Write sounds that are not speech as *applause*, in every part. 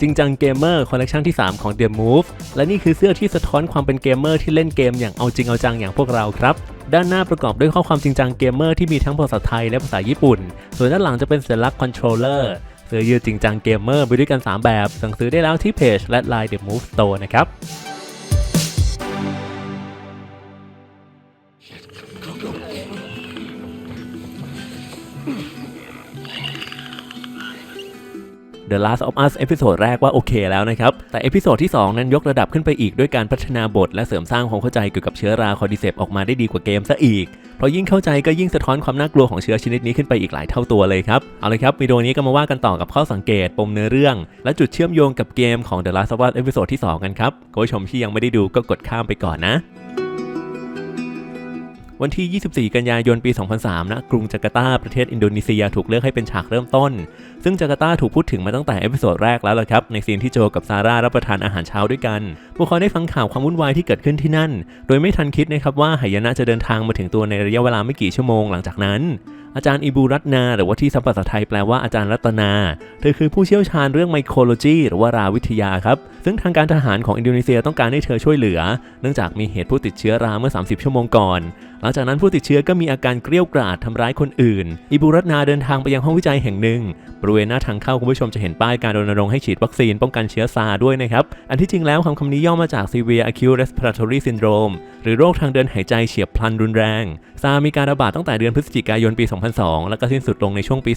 จริงจังเกมเมอร์คอลเลกชันที่ 3 ของ The Move และนี่คือเสื้อที่สะท้อนความเป็นเกมเมอร์ที่เล่นเกมอย่างเอาจริงเอาจังอย่างพวกเราครับ ด้านหน้าประกอบด้วยข้อความจริงจังเกมเมอร์ที่มีทั้งภาษาไทยและภาษาญี่ปุ่น ส่วนด้านหลังจะเป็นสัญลักษณ์คอนโทรลเลอร์เสื้อยืดจริงจังเกมเมอร์ไปด้วยกัน 3 แบบ สั่งซื้อได้แล้วที่เพจและ Line The Move Store นะครับ The Last of Us เอพิโซดแรกว่าโอเคแล้วนะครับ แต่เอพิโซดที่ 2 นั้นยกระดับขึ้นไปอีกด้วยการพัฒนาบท และเสริมสร้างความเข้าใจเกี่ยวกับเชื้อราคอร์ดิเซปออกมาได้ดีกว่าเกมซะอีก เพราะยิ่งเข้าใจก็ยิ่งสะท้อนความน่ากลัวของเชื้อชนิดนี้ขึ้นไปอีกหลายเท่าตัวเลยครับ เอาเลยครับวิดีโอนี้ก็มาว่ากันต่อกับข้อสังเกต ปมเนื้อเรื่อง และจุดเชื่อมโยงกับเกมของ The Last of Us เอพิโซดที่ 2 กันครับคุณผู้ชมที่ยังไม่ได้ดูก็กดข้ามไปก่อนนะ วันที่ 24 กันยายนปี 2003ณกรุงจาการ์ตาประเทศอินโดนีเซียถูกเลือกให้เป็นฉากเริ่มต้น ซึ่งจาการ์ตาถูกพูดถึงมาตั้งแต่เอพิโซดแรกแล้วล่ะครับ ในซีนที่โจกับซาร่ารับประทานอาหารเช้าด้วยกันพวกเขาได้ฟังข่าวความวุ่นวายที่เกิดขึ้นที่นั่น โดยไม่ทันคิดนะครับว่าหายนะจะเดินทางมาถึงตัวในระยะเวลาไม่กี่ชั่วโมงหลังจากนั้นอาจารย์อิบูรัตนา หรือว่าที่ซับภาษาไทยแปลว่าอาจารย์รัตนา เธอคือผู้เชี่ยวชาญเรื่องไมโครโลจีหรือว่าราวิทยาครับ ซึ่งทางการทหารของอินโดนีเซียต้องการให้เธอช่วยเหลือ เนื่องจากมีเหตุผู้ติดเชื้อราเมื่อ 30 ชั่วโมงก่อน หลังจากนั้นผู้ติดเชื้อก็มีอาการเกรี้ยวกราดทำร้ายคนอื่น อิบูรัตนาเดินทางไปยังห้องวิจัยแห่งหนึ่ง บริเวณหน้าทางเข้าคุณผู้ชมจะเห็นป้ายการรณรงค์ให้ฉีดวัคซีนป้องกันเชื้อซาด้วยนะครับ อันที่จริงแล้วคำคำนี้ย่อมาจาก Severe Acute Respiratory Syndrome หรือโรคทางเดินหายใจเฉียบพลันรุนแรง ซามีการระบาดตั้งแต่เดือนพฤศจิกายนปี 2002 แล้วก็สิ้นสุดลงในช่วงปี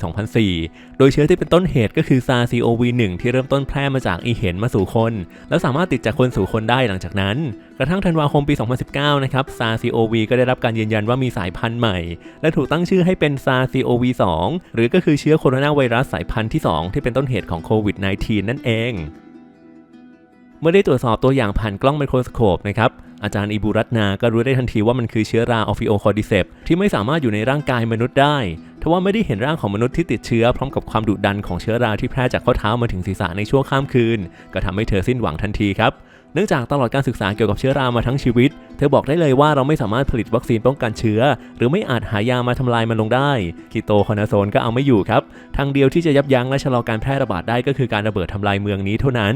2004 โดยเชื้อที่เป็นต้นเหตุก็คือซา CoV-1 ที่เริ่มต้นแพร่มาจากอีเห็นมาสู่คน แล้วสามารถติดจากคนสู่คนได้หลังจากนั้นกระทั่งธันวาคมปี 2019 นะครับ SARS CoV ก็ได้รับการยืนยันว่ามีสายพันธุ์ใหม่ และถูกตั้งชื่อให้เป็น SARS CoV-2 หรือก็คือเชื้อโคโรนาไวรัสสายพันธุ์ที่ 2 ที่เป็นต้นเหตุของโควิด -19 นั่นเอง เมื่อได้ตรวจสอบตัวอย่างผ่านกล้องไมโครสโคปนะครับอาจารย์อิบูรัตนา ก็รู้ได้ทันทีว่ามันคือเชื้อราออฟิโอคอร์ดิเซปที่ไม่สามารถอยู่ในร่างกายมนุษย์ได้ ทว่าไม่ได้เห็นร่างของมนุษย์ที่ติดเชื้อพร้อมกับความดุดันของเชื้อราที่แพร่จากข้อเท้ามาถึงศีรษะในช่วงข้ามคืน ก็ทำให้เธอสิ้นหวังทันทีครับ เนื่องจากตลอดการศึกษาเกี่ยวกับเชื้อรามาทั้งชีวิต เธอบอกได้เลยว่าเราไม่สามารถผลิตวัคซีนป้องกันเชื้อ หรือไม่อาจหายามาทำลายมันลงได้คีโตคอนาโซนก็เอาไม่อยู่ครับ ทางเดียวที่จะยับยั้งและชะลอการแพร่ระบาดได้ก็คือการระเบิดทำลายเมืองนี้เท่านั้น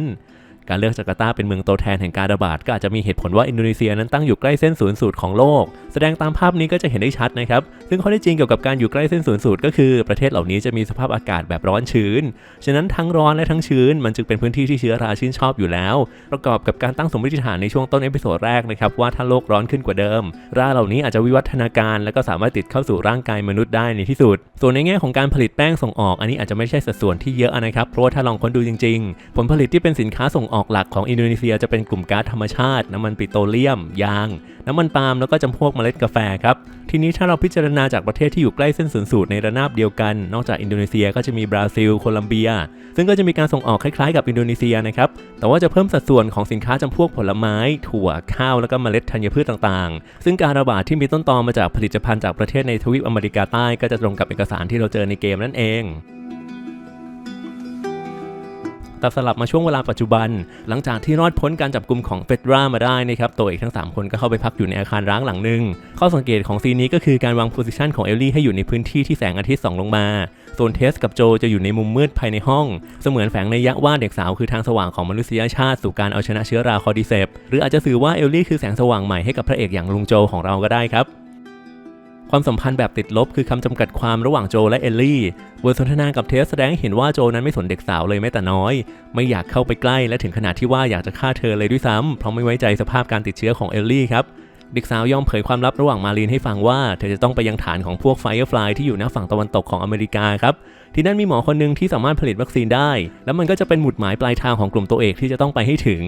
การเลือกจาการ์ตาเป็นเมืองตัวแทนแห่งการระบาดก็อาจจะมีเหตุผลว่าอินโดนีเซียนั้นตั้งอยู่ใกล้เส้นศูนย์สูตรของโลก แสดงตามภาพนี้ก็จะเห็นได้ชัดนะครับ ซึ่งข้อได้จริงเกี่ยวกับการอยู่ใกล้เส้นศูนย์สูตรก็คือประเทศเหล่านี้จะมีสภาพอากาศแบบร้อนชื้น ฉะนั้นทั้งร้อนและทั้งชื้น มันจึงเป็นพื้นที่ที่เชื้อราชื่นชอบอยู่แล้ว ประกอบกับการตั้งสมมติฐานในช่วงต้นเอพิโซดแรกนะครับว่าถ้าโลกร้อนขึ้นกว่าเดิม ราเหล่านี้อาจจะวิวัฒนาการและก็สามารถติดเข้าสู่ร่างกายมนุษย์ได้ในที่สุด ส่วนในแง่ของการผลิตแป้งส่งออก อันนี้อาจจะไม่ใช่สัดส่วนที่เยอะนะครับเพราะว่าถ้าลองค้นดูจริง ๆ ผลผลิตที่เป็นสินค้าส่งออกหลักของอินโดนีเซียจะเป็นกลุ่มก๊าซธรรมชาติ น้ำมันปิโตรเลียม ยาง น้ำมันปาล์มแล้วก็จำพวกเมล็ดกาแฟครับ ทีนี้ถ้าเราพิจารณาจากประเทศที่อยู่ใกล้เส้นศูนย์สูตรในระนาบเดียวกัน นอกจากอินโดนีเซียก็จะมีบราซิล โคลัมเบีย ซึ่งก็จะมีการส่งออกคล้ายๆกับอินโดนีเซียนะครับแต่ว่าจะเพิ่มสัดส่วนของสินค้าจำพวกผลไม้ ถั่วข้าวแล้วก็เมล็ดธัญพืชต่างๆ ซึ่งการระบาดที่มีต้นตอมาจากผลิตภัณฑ์จากประเทศในทวีปอเมริกาใต้ก็จะตรงกับเอกสารที่เราเจอในเกมนั่นเอง แตัดสลับมาช่วงเวลาปัจจุบัน หลังจากที่รอดพ้นการจับกลุ่มของเฟดรามาได้นะครับตัวเอกทั้ง 3 คนก็เข้าไปพักอยู่ในอาคารร้างหลังหนึ่งข้อสังเกตของซีนนี้ก็คือการวางโพสิชันของเอลลี่ให้อยู่ในพื้นที่ที่แสงอาทิตย์ส่องลงมาส่วนเทสกับโจจะอยู่ในมุมมืดภายในห้อง เสมือนแฝงในยะว่าเด็กสาวคือทางสว่างของมนุษยชาติสู่การเอาชนะเชื้อราคอร์ดิเซปหรืออาจจะสื่อว่าเอลลี่คือแสงสว่างใหม่ให้กับพระเอกอย่างลุงโจของเราก็ได้ครับ ความสัมพันธ์แบบติดลบคือคำจำกัดความระหว่างโจและเอลลี่ บทสนทนากับเทสแสดงให้เห็นว่าโจนั้นไม่สนเด็กสาวเลยแม้แต่น้อย ไม่อยากเข้าไปใกล้และถึงขนาดที่ว่าอยากจะฆ่าเธอเลยด้วยซ้ำเพราะไม่ไว้ใจสภาพการติดเชื้อของเอลลี่ครับ เด็กสาวยอมเผยความลับระหว่างมารีนให้ฟังว่า เธอจะต้องไปยังฐานของพวกไฟร์ฟลายที่อยู่ณฝั่งตะวันตกของอเมริกาครับ ที่นั่นมีหมอคนหนึ่งที่สามารถผลิตวัคซีนได้ แล้วมันก็จะเป็นหมุดหมายปลายทางของกลุ่มตัวเอกที่จะต้องไปให้ถึง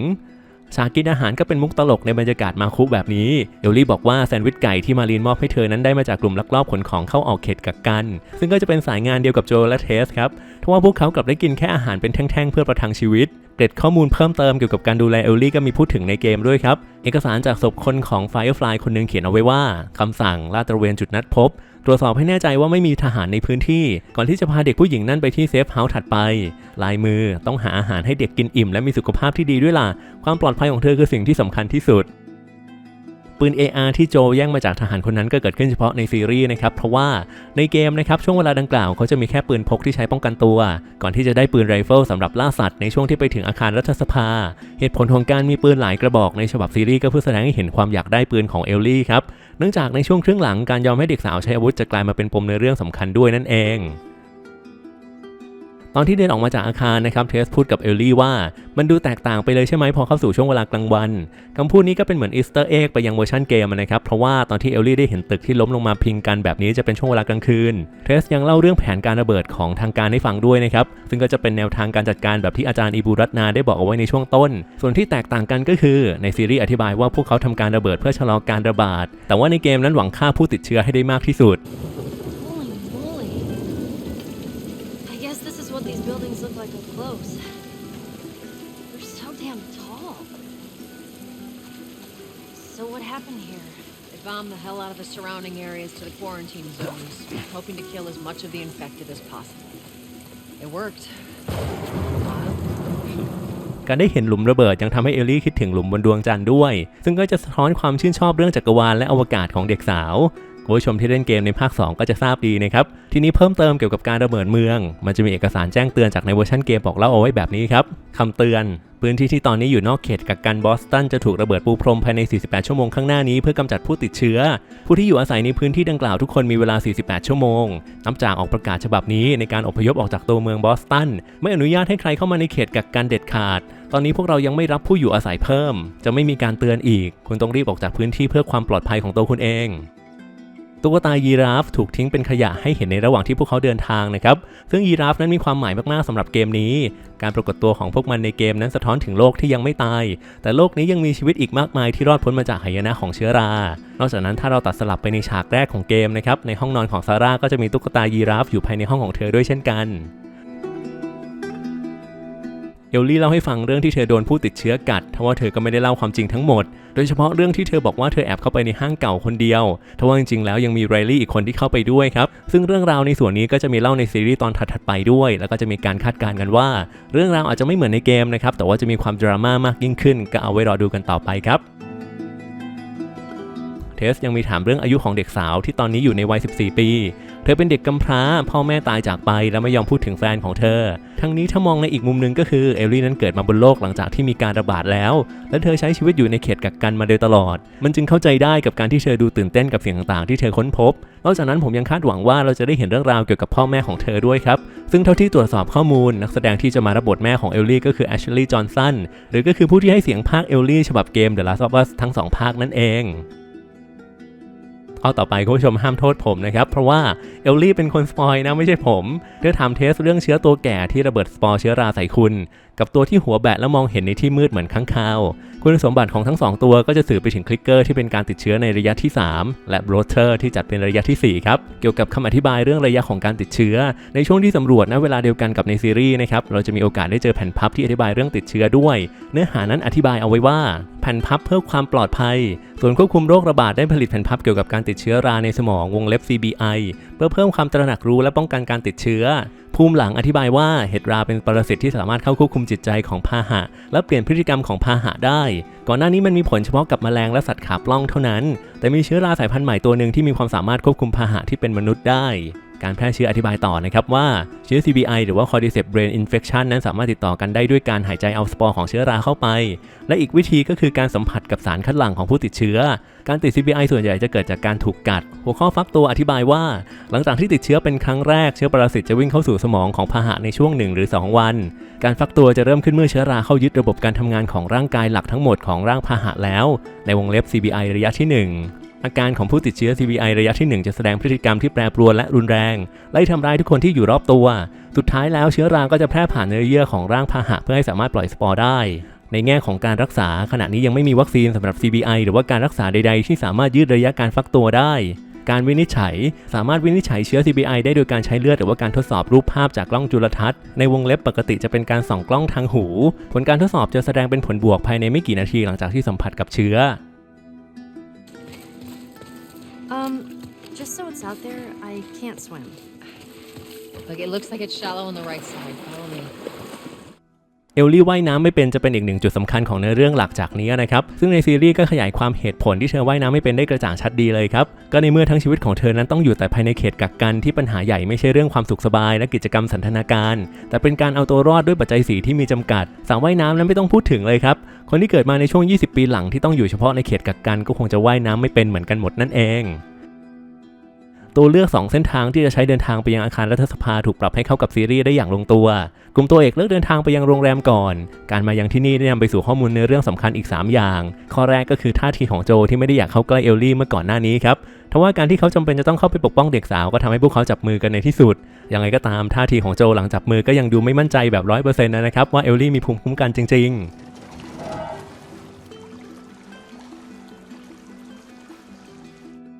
ฉากกินอาหารก็เป็นมุกตลกในบรรยากาศมาคุแบบนี้ เอลลี่บอกว่าแซนด์วิชไก่ที่มารีนมอบให้เธอนั้นได้มาจากกลุ่มลักลอบขนของเข้าออกเขตกักกัน ซึ่งก็จะเป็นสายงานเดียวกับโจและเทสครับทว่าพวกเขากลับได้กินแค่อาหารเป็นแท่งๆ เพื่อประทังชีวิตเกร็ดข้อมูลเพิ่มเติมเกี่ยวกับการดูแลเอลลี่ก็มีพูดถึงในเกมด้วยครับ เอกสารจากศพคนของ Firefly คนหนึ่งเขียนเอาไว้ว่าคำสั่งลาดตระเวนจุดนัดพบ รวจสอบให้แน่ใจว่าไม่มีทหารในพื้นที่ ก่อนที่จะพาเด็กผู้หญิงนั่นไปที่เซฟเฮาส์ถัดไป ลายมือต้องหาอาหารให้เด็กกินอิ่มและมีสุขภาพที่ดีด้วยล่ะ ความปลอดภัยของเธอคือสิ่งที่สำคัญที่สุด ปืน AR ที่โจแย่งมาจากทหารคนนั้นก็เกิดขึ้นเฉพาะในซีรีส์นะครับ เพราะว่าในเกมนะครับช่วงเวลาดังกล่าวเขาจะมีแค่ปืนพกที่ใช้ป้องกันตัว ก่อนที่จะได้ปืนไรเฟิลสำหรับล่าสัตว์ในช่วงที่ไปถึงอาคารรัฐสภา เหตุผลของการมีปืนหลายกระบอกในฉบับซีรีส์ก็เพื่อแสดงให้เห็นความอยากได้ปืนของเอลลี่ครับ เนื่องจากในช่วงครึ่งหลังการยอมให้เด็กสาวใช้อาวุธจะกลายมาเป็นปมในเรื่องสำคัญด้วยนั่นเอง ตอนที่เดินออกมาจากอาคารนะครับเทสพูดกับเอลลี่ว่ามันดูแตกต่างไปเลยใช่ไหมพอเข้าสู่ช่วงเวลากลางวันคำพูดนี้ก็เป็นเหมือนอีสเตอร์เอ็กไปยังเวอร์ชันเกมนะครับเพราะว่าตอนที่เอลลี่ได้เห็นตึกที่ล้มลงมาพิงกันแบบนี้จะเป็นช่วงเวลากลางคืนเทสยังเล่าเรื่องแผนการระเบิดของทางการให้ฟังด้วยนะครับซึ่งก็จะเป็นแนวทางการจัดการแบบที่อาจารย์อีบูรัตนาได้บอกเอาไว้ในช่วงต้น ส่วนที่แตกต่างกันก็คือในซีรีส์อธิบายว่าพวกเขาทำการระเบิดเพื่อชะลอการระบาดแต่ว่าในเกมนั้นหวังฆ่าผู้ติดเชื้อให้ได้มากที่สุด tall. So what happened here? They bombed the hell out of the surrounding areas to the quarantine zones, hoping to kill as much of the infected as possible. It worked. การได้เห็นหลุมระเบิดยังทำให้เอลลี่คิดถึงหลุมบนดวงจันทร์ด้วย ซึ่งก็จะสะท้อนความชื่นชอบเรื่องจักรวาลและอวกาศของเด็กสาวคุณ ผู้ชมที่เล่นเกมในภาค 2 ก็จะทราบดีนะครับ ทีนี้เพิ่มเติมเกี่ยวกับการระเบิดเมือง มันจะมีเอกสารแจ้งเตือนจากในเวอร์ชันเกมบอกเล่าเอาไว้แบบนี้ครับคำเตือน พื้นที่ที่ตอนนี้อยู่นอกเขตกักกันบอสตันจะถูกระเบิดปูพรมภายใน 48 ชั่วโมงข้างหน้านี้เพื่อกำจัดผู้ติดเชื้อ ผู้ที่อยู่อาศัยในพื้นที่ดังกล่าวทุกคนมีเวลา 48 ชั่วโมงนับจากออกประกาศฉบับนี้ในการอพยพออกจากตัวเมืองบอสตันไม่อนุญาตให้ใครเข้ามาในเขตกักกันเด็ดขาดตอนนี้พวกเรายังไม่รับผู้อยู่อาศัยเพิ่ม จะไม่มีการเตือนอีก คุณต้องรีบออกจากพื้นที่เพื่อความปลอดภัยของตัวคุณเอง ตุ๊กตายีราฟถูกทิ้งเป็นขยะให้เห็นในระหว่างที่พวกเขาเดินทางนะครับ ซึ่งยีราฟนั้นมีความหมายมากๆสำหรับเกมนี้ การปรากฏตัวของพวกมันในเกมนั้นสะท้อนถึงโลกที่ยังไม่ตาย แต่โลกนี้ยังมีชีวิตอีกมากมายที่รอดพ้นมาจากหายนะของเชื้อรา นอกจากนั้นถ้าเราตัดสลับไปในฉากแรกของเกมนะครับ ในห้องนอนของซาร่าก็จะมีตุ๊กตายีราฟอยู่ภายในห้องของเธอด้วยเช่นกัน เอลลี่เล่าให้ฟังเรื่องที่เธอโดนผู้ติดเชื้อกัดทว่าเธอก็ไม่ได้เล่าความจริงทั้งหมด โดยเฉพาะเรื่องที่เธอบอกว่าเธอแอบเข้าไปในห้างเก่าคนเดียวทว่าจริงๆแล้วยังมีไรลี่อีกคนที่เข้าไปด้วยครับ ซึ่งเรื่องราวในส่วนนี้ก็จะมีเล่าในซีรีส์ตอนถัดๆไปด้วย แล้วก็จะมีการคาดการณ์กันว่า เรื่องราวอาจจะไม่เหมือนในเกมนะครับ แต่ว่าจะมีความดราม่ามากยิ่งขึ้น ก็เอาไว้รอดูกันต่อไปครับเทสยังมีถามเรื่องอายุของเด็กสาวที่ตอนนี้อยู่ในวัย 14 ปี ธอเป็นเด็กกำพร้า พ่อแม่ตายจากไปและไม่ยอมพูดถึงแฟนของเธอ ทั้งนี้ถ้ามองในอีกมุมหนึงก็คือเอลลี่นั้นเกิดมาบนโลกหลังจากที่มีการระบาดแล้ว และเธอใช้ชีวิตอยู่ในเขตกักกันมาโดยตลอด มันจึงเข้าใจได้กับการที่เธอดูตื่นเต้นกับสิ่งต่างๆ ที่เธอค้นพบ นอกจากนั้นผมยังคาดหวังว่าเราจะได้เห็นเรื่องราวเกี่ยวกับพ่อแม่ของเธอด้วยครับ ซึ่งเท่าที่ตรวจสอบข้อมูล นักแสดงที่จะมารับบทแม่ของเอลลี่ก็คือแอชลีย์จอห์นสันหรือก็คือผู้ที่ให้เสียงภาคเอลลี่ฉบับเกม The Last of Us ทั้งสองภาคนั่นเอง เอาต่อไปคุณผู้ชมห้ามโทษผมนะครับ เพราะว่าเอลลี่เป็นคนสปอยนะไม่ใช่ผมเธอทำเทสเรื่องเชื้อตัวแก่ที่ระเบิดสปอร์เชื้อราใส่คุณ กับตัวที่หัวแบะแล้วมองเห็นในที่มืดเหมือนข้างคาว คุณสมบัติของทั้งสองตัวก็จะสื่อไปถึงคลิกเกอร์ที่เป็นการติดเชื้อในระยะที่ 3 และโรเตอร์ที่จัดเป็นระยะทีสี่4 ครับ เกี่ยวกับคำอธิบายเรื่องระยะของการติดเชื้อ ในช่วงที่สำรวจณเวลาเดียวกันกับในซีรีส์นะครับ เราจะมีโอกาสได้เจอแผ่นพับที่อธิบายเรื่องติดเชื้อด้วย เนื้อหานั้นอธิบายเอาไว้ว่า แผ่นพับเพื่อความปลอดภัย ส่วนควบคุมโรคระบาดได้ผลิตแผ่นพับเกี่ยวกับการติดเชื้อราในสมองวงเล็บ CBI เพื่อเพิ่มความตระหนักรู้และป้องกันการติดเชื้อ ภูมิหลังอธิบายว่าเห็ดราเป็นปรสิตที่สามารถเข้าควบคุมจิตใจของพาหะ และเปลี่ยนพฤติกรรมของพาหะได้ ก่อนหน้านี้มันมีผลเฉพาะกับแมลงและสัตว์ขาปล้องเท่านั้น แต่มีเชื้อราสายพันธุ์ใหม่ตัวหนึ่งที่มีความสามารถควบคุมพาหะที่เป็นมนุษย์ได้ การแพร่เชื้ออธิบายต่อนะครับว่าเชื้อ CBI หรือว่า Cordyceps brain infection นั้นสามารถติดต่อกันได้ด้วยการหายใจเอาสปอร์ของเชื้อราเข้าไป และอีกวิธีก็คือการสัมผัสกับสารคัดหลั่งของผู้ติดเชื้อ การติด CBI ส่วนใหญ่จะเกิดจากการถูกกัด หัวข้อฟักตัวอธิบายว่า หลังจากที่ติดเชื้อเป็นครั้งแรกเชื้อปรสิตจะวิ่งเข้าสู่สมองของพาหะในช่วง 1 หรือ 2 วัน การฟักตัวจะเริ่มขึ้นเมื่อเชื้อราเข้ายึดระบบการทำงานของร่างกายหลักทั้งหมดของร่างพาหะแล้ว ในวงเล็บ CBI ระยะที่ 1 อาการของผู้ติดเชื้อ CBI ระยะที่ 1 จะแสดงพฤติกรรมที่แปรปรวนและรุนแรง ไล่ทำร้ายทุกคนที่อยู่รอบตัว สุดท้ายแล้วเชื้อราก็จะแพร่ผ่านเนื้อเยื่อของร่างพาหะเพื่อให้สามารถปล่อยสปอร์ได้ ในแง่ของการรักษาขณะนี้ยังไม่มีวัคซีนสำหรับ CBI หรือว่าการรักษาใด ๆ ที่สามารถยืดระยะการฟักตัวได้การวินิจฉัย สามารถวินิจฉัยเชื้อ CBI ได้โดยการใช้เลือดหรือว่าการทดสอบรูปภาพจากกล้องจุลทรรศน์ ในวงเล็บปกติจะเป็นการส่องกล้องทางหู ผลการทดสอบจะแสดงเป็นผลบวกภายในไม่กี่นาทีหลังจากที่สัมผัสกับเชื้อ Um, just so it's out there, I can't swim. Look, it looks like it's shallow on the right side. Follow me. เอลลี่ว่ายน้ำไม่เป็นจะเป็นอีกหนึ่งจุดสำคัญของเนื้อเรื่องหลักจากนี้นะครับ ซึ่งในซีรีส์ก็ขยายความเหตุผลที่เธอว่ายน้ำไม่เป็นได้กระจ่างชัดดีเลยครับ ก็ในเมื่อทั้งชีวิตของเธอนั้นต้องอยู่แต่ภายในเขตกักกันที่ปัญหาใหญ่ไม่ใช่เรื่องความสุขสบาย และกิจกรรมสันทนาการ แต่เป็นการเอาตัวรอดด้วยปัจจัยสีที่มีจำกัดสระว่ายน้ำนั้นไม่ต้องพูดถึงเลยครับ คนที่เกิดมาในช่วง 20 ปีหลังที่ต้องอยู่เฉพาะในเขตกักกันก็คงจะว่ายน้ำไม่เป็นเหมือนกันหมดนั่นเอง ตัวเลือก 2 เส้นทางที่จะใช้เดินทางไปยังอาคารรัฐสภาถูกปรับให้เข้ากับซีรีส์ได้อย่างลงตัว กลุ่มตัวเอกเลือกเดินทางไปยังโรงแรมก่อน การมายังที่นี่ได้นำไปสู่ข้อมูลเนื้อเรื่องสำคัญอีก 3 อย่าง ข้อแรกก็คือท่าทีของโจที่ไม่ได้อยากเข้าใกล้เอลลี่เมื่อก่อนหน้านี้ครับทว่าการที่เขาจำเป็นจะต้องเข้าไปปกป้องเด็กสาวก็ทำให้พวกเขาจับมือกันในที่สุด ยังไงก็ตามท่าทีของโจหลังจับมือก็ยังดูไม่มั่นใจแบบร้อยเปอร์เซ็นต์นะครับว่าเอลลี่มีภูมิคุ้มกันจริง ๆ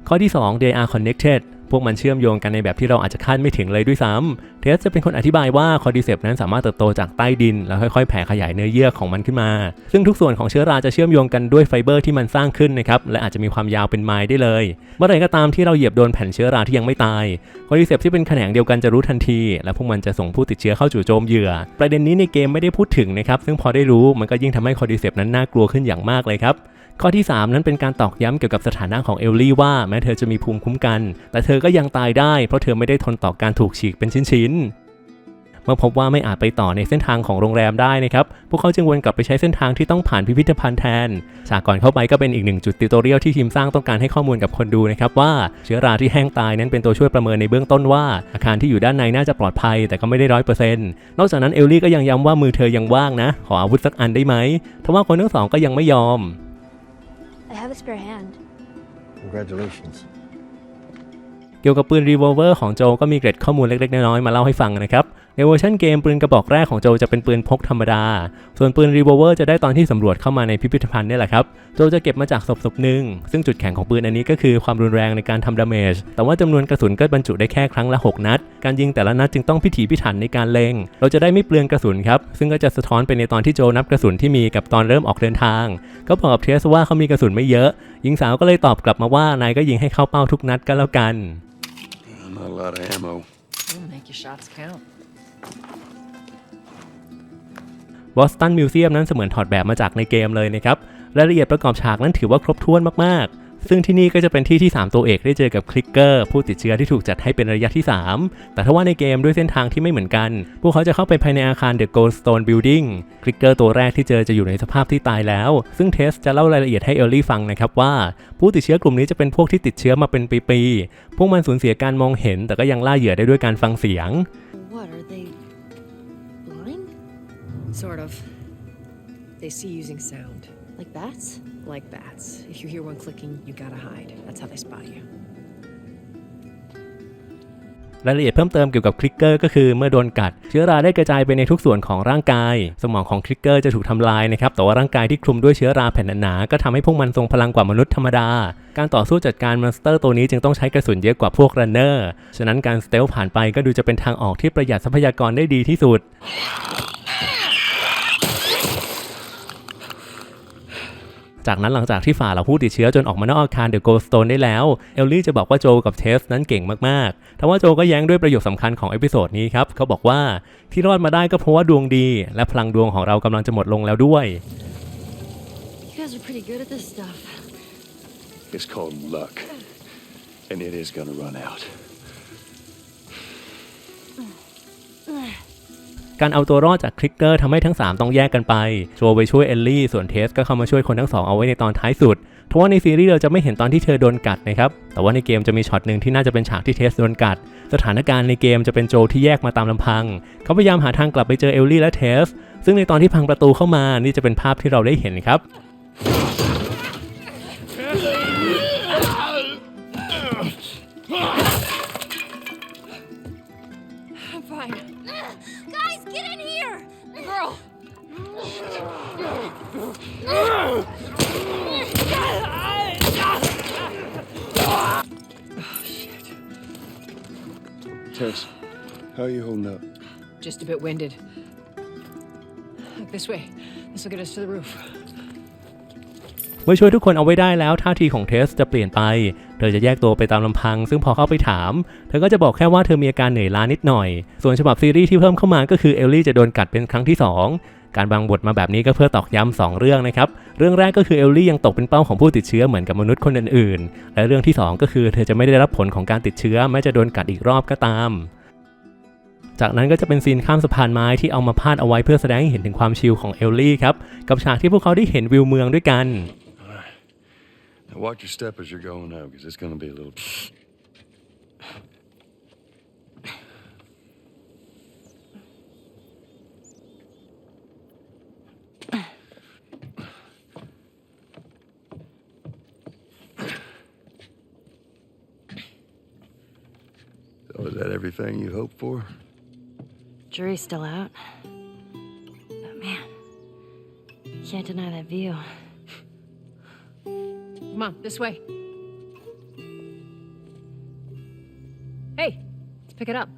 ข้อที่ 2 they are connected พวกมันเชื่อมโยงกันในแบบที่เราอาจจะคาดไม่ถึงเลยด้วยซ้ำเทสจะเป็นคนอธิบายว่าคอร์ดิเซปนั้นสามารถเติบโตจากใต้ดิน แล้วค่อยๆแผ่ขยายเนื้อเยื่อของมันขึ้นมา ซึ่งทุกส่วนของเชื้อราจะเชื่อมโยงกันด้วยไฟเบอร์ที่มันสร้างขึ้นนะครับและอาจจะมีความยาวเป็นไมล์ได้เลย เมื่อไรก็ตามที่เราเหยียบโดนแผ่นเชื้อราที่ยังไม่ตายคอร์ดิเซปที่เป็นแขนงเดียวกันจะรู้ทันที และพวกมันจะส่งผู้ติดเชื้อเข้าจู่โจมเหยื่อ ประเด็นนี้ในเกมไม่ได้พูดถึงนะครับซึ่งพอได้รู้มันก็ยิ่งทำให้คอร์ดิเซปนั้นน่ากลัวขึ้นอย่างมากเลยครับ ข้อที่ 3 นั้นเป็นการตอกย้ำเกี่ยวกับสถานะของเอลลี่ว่าแม้เธอจะมีภูมิคุ้มกัน แต่เธอก็ยังตายได้เพราะเธอไม่ได้ทนต่อการถูกฉีกเป็นชิ้นๆ เมื่อพบว่าไม่อาจไปต่อในเส้นทางของโรงแรมได้นะครับ พวกเขาจึงวนกลับไปใช้เส้นทางที่ต้องผ่านพิพิธภัณฑ์แทน ฉากก่อนเข้าไปก็เป็นอีกหนึ่งจุดติวตอเรียลที่ทีมสร้างต้องการให้ข้อมูลกับคนดูนะครับว่าเชื้อราที่แห้งตายนั้นเป็นตัวช่วยประเมินในเบื้องต้นว่า อาคารที่อยู่ด้านในน่าจะปลอดภัย แต่ก็ไม่ได้ร้อยเปอร์เซ็นต์นอกจากนั้นเอลลี่ก็ยังย้ำว่ามือเธอยังว่างนะ ขออาวุธสักอันได้ไหมทว่าคนทั้งสองก็ยังไม่ยอม I have a spare hand. Congratulations. เกี่ยวกับปืนรี v อ l เวอร์ของโจก็มีเกร็ดข้อมูลเล็กๆ น้อยๆ มาเล่าให้ฟังนะครับ ในเวอร์ชันเกมปืนกระบอกแรกของโจจะเป็นปืนพกธรรมดา ส่วนปืนรี v อ l เวอร์จะได้ตอนที่สำรวจเข้ามาในพิพิธภัณฑ์นี่แหละครับ โจจะเก็บมาจากศพศพหนึ่งซึ่งจุดแข็งของปืนอันนี้ก็คือความรุนแรงในการทำดาเมจ แต่ว่าจำนวนกระสุนก็บรรจุได้แค่ครั้งละ 6 นัด การยิงแต่ละนัดจึงต้องพิถีพิถันในการเล็ง เราจะได้ไม่เปลืองกระสุนครับ ซึ่งก็จะสะท้อนไปในตอนที่โจนับกระสุนที่มีกับตอนเริ่มออกเดินทาง ก็บอกกับเทสว่าเขามีกระสุนไม่เยอะ หญิงสาวก็เลยตอบกลับมาว่านายก็ยิงให้เข้าเป้าทุกนัดก็แล้วกัน Not a lot of ammo. We'll make your shots count. บอสตันมิวเซียมนั้นเสมือนถอดแบบมาจากในเกมเลยนะครับ รายละเอียดประกอบฉากนั้นถือว่าครบถ้วนมากๆ ซึ่งที่นี่ก็จะเป็นที่ที่ 3 ตัวเอกได้เจอกับคลิกเกอร์ผู้ติดเชื้อที่ถูกจัดให้เป็นระยะที่ 3 แต่ถ้าว่าในเกมด้วยเส้นทางที่ไม่เหมือนกัน พวกเขาจะเข้าไปภายในอาคาร The Goldstone Building คลิกเกอร์ตัวแรกที่เจอจะอยู่ในสภาพที่ตายแล้ว ซึ่งเทสจะเล่ารายละเอียดให้เอลลี่ฟังนะครับว่า ผู้ติดเชื้อกลุ่มนี้จะเป็นพวกที่ติดเชื้อมาเป็นปีๆ พวกมันสูญเสียการมองเห็น แต่ก็ยังล่าเหยื่อได้ด้วยการฟังเสียง What are they? Sort of. They see using sound. Like bats? Like bats. If you hear one clicking, you gotta hide. That's how they spot you. รายละเอียดเพิ่มเติมเกี่ยวกับคลิกเกอร์ก็คือเมื่อโดนกัด เชื้อราได้กระจายไปในทุกส่วนของร่างกาย สมองของคลิกเกอร์จะถูกทำลายนะครับแต่ว่าร่างกายที่คลุมด้วยเชื้อราแผ่นหนาๆก็ทำให้พวกมันทรงพลังกว่ามนุษย์ธรรมดา การต่อสู้จัดการมอนสเตอร์ตัวนี้จึงต้องใช้กระสุนเยอะกว่าพวกรันเนอร์ฉะนั้นการสเตลผ่านไปก็ดูจะเป็นทางออกที่ประหยัดทรัพยากรได้ดีที่สุด จากนั้นหลังจากที่ฝ่าเราผู้ติดเชื้อจนออกมานอกอาคารเดอะโกลสโตนได้แล้ว เอลลี่จะบอกว่าโจกับเทสนั้นเก่งมากๆทว่าโจก็แย้งด้วยประโยคสำคัญของเอพิโซดนี้ครับ เขาบอกว่าที่รอดมาได้ก็เพราะว่าดวงดี และพลังดวงของเรากำลังจะหมดลงแล้วด้วย You guys are pretty good at this stuff. It's called luck. And it is gonna run out. การเอาตัวรอดจากคลิกเกอร์ทำให้ทั้ง 3 ต้องแยกกันไปโจไปช่วยเอลลี่ส่วนเทสก็เข้ามาช่วยคนทั้งสองเอาไว้ในตอนท้ายสุดเพราะว่าในซีรีส์เราจะไม่เห็นตอนที่เธอโดนกัดนะครับแต่ว่าในเกมจะมีช็อตหนึ่งที่น่าจะเป็นฉากที่เทสโดนกัด สถานการณ์ในเกมจะเป็นโจที่แยกมาตามลำพัง เขาพยายามหาทางกลับไปเจอเอลลี่และเทสซึ่งในตอนที่พังประตูเข้ามานี่จะเป็นภาพที่เราได้เห็นครับ get in here! Girl! Tess, how are you holding up? Just a bit winded. Look this way. This will get us to the roof. เมื่อช่วยทุกคนเอาไว้ได้แล้วท่าทีของเทสจะเปลี่ยนไป เธอจะแยกตัวไปตามลำพัง ซึ่งพอเข้าไปถาม เธอก็จะบอกแค่ว่าเธอมีอาการเหนื่อยล้านิดหน่อย ส่วนฉบับซีรีส์ที่เพิ่มเข้ามาก็คือเอลลี่จะโดนกัดเป็นครั้งที่ 2 การวางบทมาแบบนี้ก็เพื่อตอกย้ำสองเรื่องนะครับ เรื่องแรกก็คือเอลลี่ยังตกเป็นเป้าของผู้ติดเชื้อเหมือนกับมนุษย์คนอื่นๆ และเรื่องที่สองก็คือเธอจะไม่ได้รับผลของการติดเชื้อแม้จะโดนกัดอีกรอบก็ตามจากนั้นก็จะเป็นซีนข้ามสะพานไม้ที่เอามาพาดเอาไว้เพื่อแสดงให้เห็นถึงความชิลของเอลลี่ครับ กับฉากที่พวกเขาได้เห็นวิวเมืองด้วยกัน Now watch your step as you're going out, because it's gonna be a little. *coughs* So is that everything you hoped for? Jury's still out. But man, can't deny that view. Come on, this way. Hey, let's pick it up.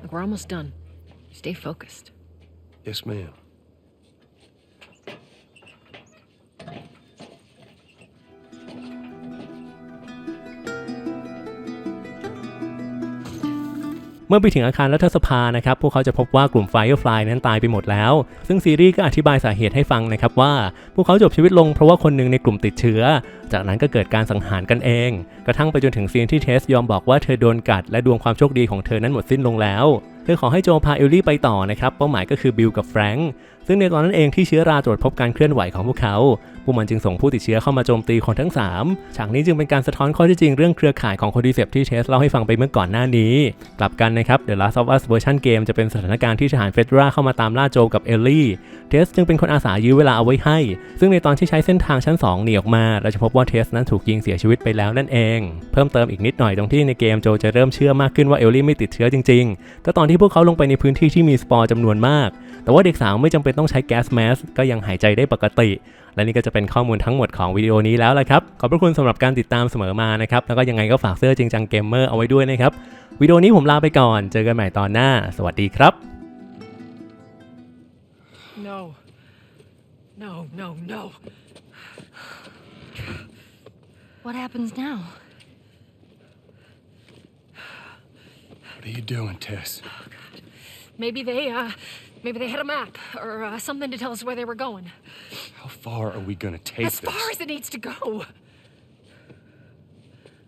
Look, we're almost done. Stay focused. Yes, ma'am. มื่อไปถึงอาคารรัฐสภานะครับพวกเขาจะพบว่ากลุ่ม Firefly นั้นตายไปหมดแล้ว ซึ่งซีรีส์ก็อธิบายสาเหตุให้ฟังนะครับว่า พวกเขาจบชีวิตลงเพราะว่าคนหนึ่งในกลุ่มติดเชื้อ จากนั้นก็เกิดการสังหารกันเอง กระทั่งไปจนถึงซีนที่เทสยอมบอกว่าเธอโดนกัดและดวงความโชคดีของเธอนั้นหมดสิ้นลงแล้ว เธอขอให้โจพาเอลลี่ไปต่อนะครับ เป้าหมายก็คือบิลกับแฟรงค์ซึ่งในตอนนั้นเองที่เชื้อราตรวจพบการเคลื่อนไหวของพวกเขาพวกมันจึงส่งผู้ติดเชื้อเข้ามาโจมตีคนทั้ง 3 ฉากนี้จึงเป็นการสะท้อนข้อเที่จริงเรื่องเครือข่ายของคนดีเซปที่เทสเล่าให้ฟังไปเมื่อก่อนหน้านี้ กลับกันนะครับ The Last of Us เวอร์ชันเกมจะเป็นสถานการณ์ที่ทหารเฟดราเข้ามาตามล่าโจกับเอลลี่เทสจึงเป็นคนอาสายื้อเวลาเอาไว้ให้ ซึ่งในตอนที่ใช้เส้นทางชั้น2หนีออกมาเราจะพบว่าเทสนั้นถูกยิงเสียชีวิตไปแล้วนั่นเอง เพิ่มเติมอีกนิดหน่อยตรงที่ในเกมโจจะเริ่มเชื่อมากขึ้นว่าเอลลี่ไม่ติดเชื้อจริงๆก็ตอนที่พวกเขาลงไปในพื้นที่ที่มีสปอร์จำนวนมาก แต่ว่าเด็กสาวไม่จำเป็นต้องใช้แก๊สแมสก็ยังหายใจได้ปกติ และนี่ก็จะเป็นข้อมูลทั้งหมดของวิดีโอนี้แล้วละครับ ขอบพระคุณสำหรับการติดตามเสมอมานะครับ แล้วก็ยังไงก็ฝากเสื้อจริงจังเกมเมอร์เอาไว้ด้วยนะครับ วิดีโอนี้ผมลาไปก่อน เจอกันใหม่ตอนหน้า สวัสดีครับ No. No, no, no. What happens now? What are you doing, Tess? Maybe they, uh, maybe they had a map or uh, something to tell us where they were going. How far are we gonna take As this? far as it needs to go.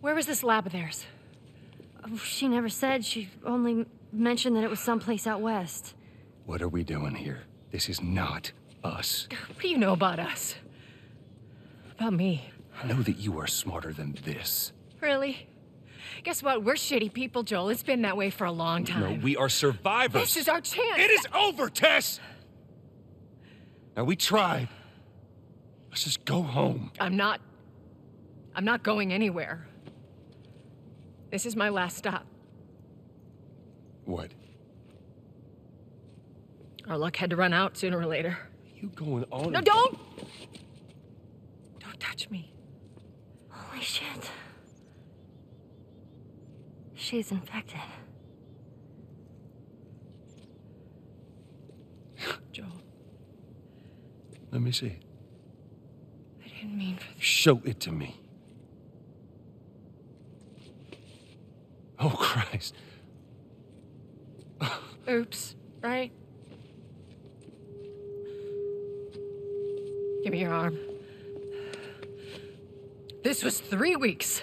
Where was this lab of theirs? Oh, She never said. She only mentioned that it was someplace out west. What are we doing here? This is not us. What do you know about us? About me? I know that you are smarter than this. Really? Guess what? We're shitty people, Joel. It's been that way for a long time. No, we are survivors. This is our chance. It is over, Tess! Now we tried. Let's just go home. I'm not. I'm not going anywhere. This is my last stop. What? Our luck had to run out sooner or later. You going on? No, don't! Don't touch me. Holy shit. She's infected. Joel, Let me see. I didn't mean for this. Show it to me. Oh, *laughs* Christ. Oops, right? Give me your arm. This was three weeks.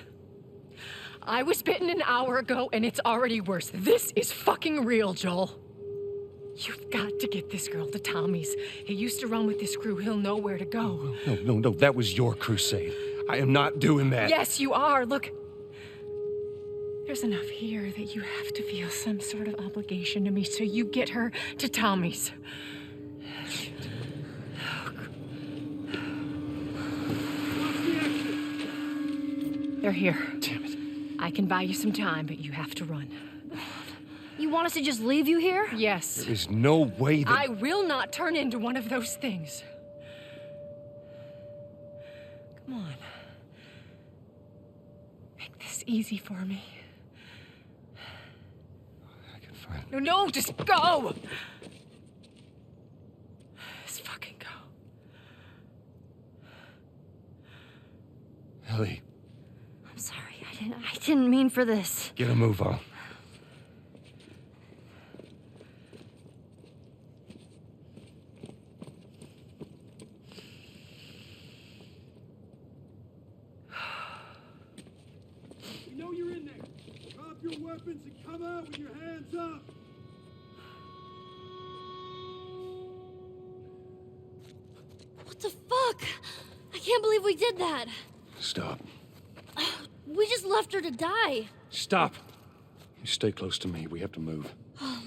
I was bitten an hour ago, and it's already worse. This is fucking real, Joel. You've got to get this girl to Tommy's. He used to run with this crew. He'll know where to go. No, no, no. That was your crusade. I am not doing that. Yes, you are. Look. There's enough here that you have to feel some sort of obligation to me, so you get her to Tommy's. They're here. Damn. I can buy you some time, but you have to run. You want us to just leave you here? Yes. There is no way that. I will not turn into one of those things. Come on. Make this easy for me. I can find. No, no, just go! Just fucking go. Ellie, I'm. I I didn't mean for this. Get a move on. We know you're in there. Drop your weapons and come out with your hands up. What the fuck? I can't believe we did that. Stop. We just left her to die. Stop. You stay close to me. We have to move. Oh,